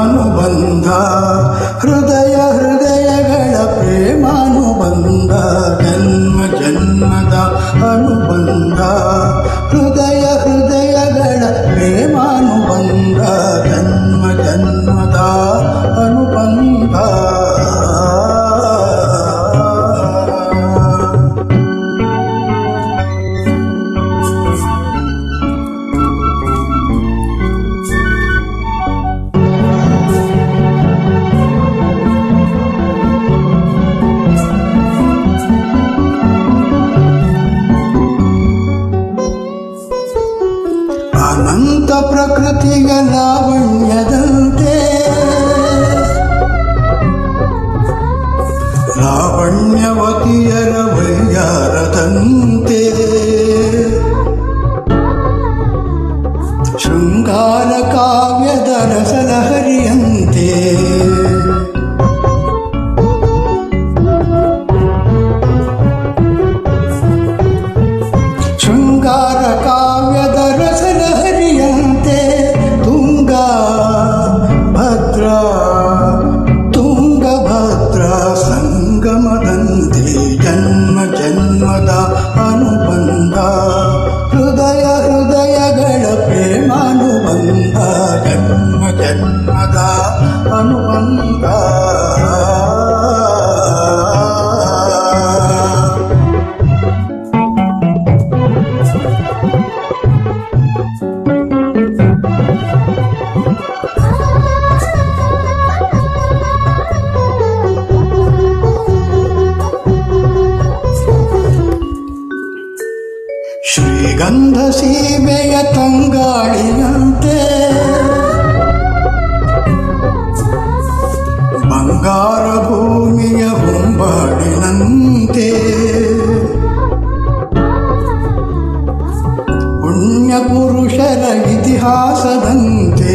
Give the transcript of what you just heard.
అనుబంధ ಅನಂತ ಪ್ರಕೃತಿಯ ಲಾವಣ್ಯದಂತೆ ಲಾವಣ್ಯವತಿಯರ ವೈಯಾರದಂತೆ ಶೃಂಗಾರ ಕಾವ್ಯದ ರಸಲಹರಿಯಂತೆ మందా ಶ್ರೀಗಂಧ ಸೀಮೆಯ ತಂಗಾಳಿಯ ಪುಣ್ಯಪುರುಷರ ಇತಿಹಾಸದಂತೆ